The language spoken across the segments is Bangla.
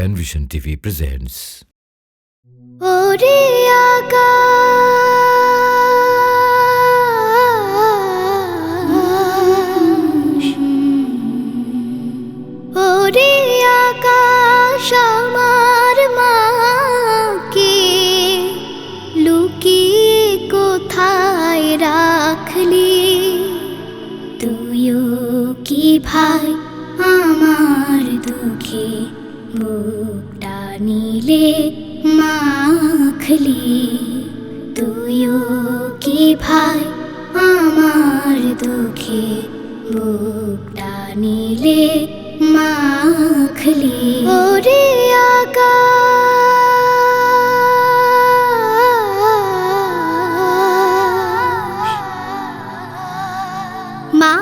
Penvision TV presents. ওরে আকাশ ওরে আকাশ আমার লুকিয়ে কোথায় রাখলি তুইও কি ভাই, আমার দুঃখে বুকটা নিলে মাখলি তুইও কি ভাই আমার দুঃখে বুকটা নিলে মাখলি ওরে আকাশ মা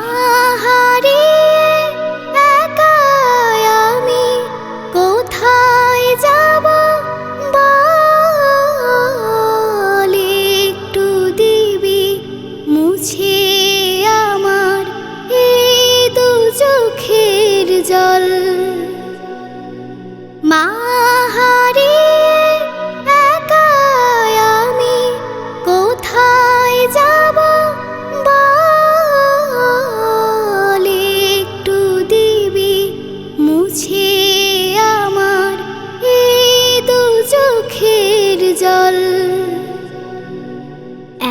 চোখের জল।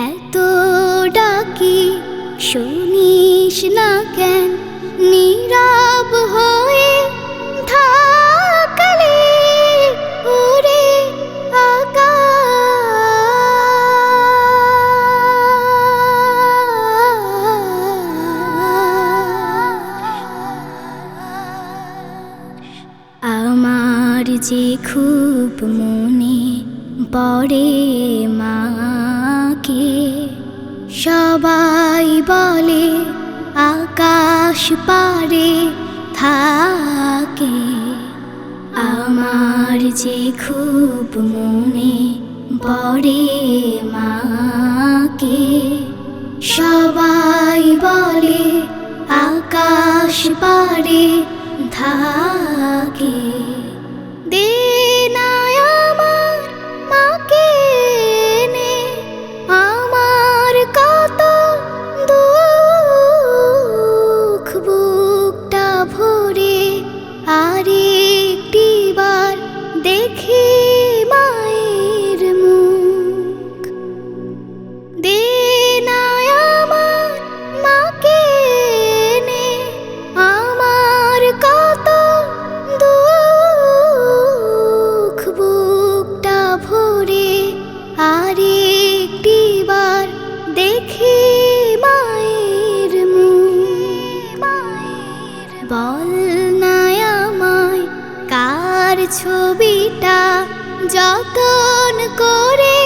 এত ডাকি শুনিস না কেন? নীরব হয়ে থাকলে ওরে আকাশ। আমার যে খুব মনে পড়ে মাকে, সবাই বলে আকাশ পারে থাকে। আমার যে খুব মনে পড়ে মাকে, সবাই বলে আকাশ পারে থাকে। di বার দেখি মায়ের মায়ের বল না কার ছবিটা যতন করে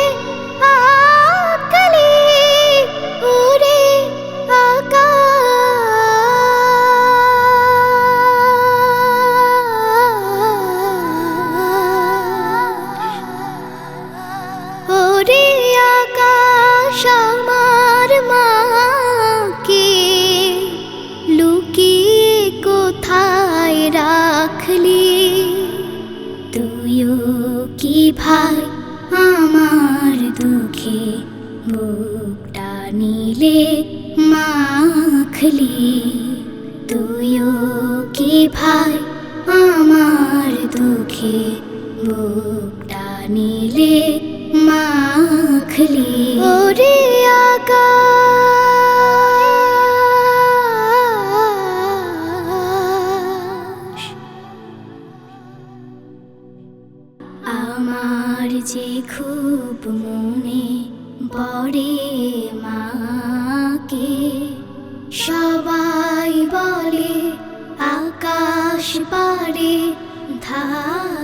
রাখলি তুইও কি ভাই? আমার দুঃখে বুকটা নিলে মাখলি তুইও কি ভাই? আমার দুঃখে বুকটা নিলে মাখলি ওরে আকাশ আমার যে খুব মনে পড়ে মাকে সবাই বলে আকাশ পারে থাকে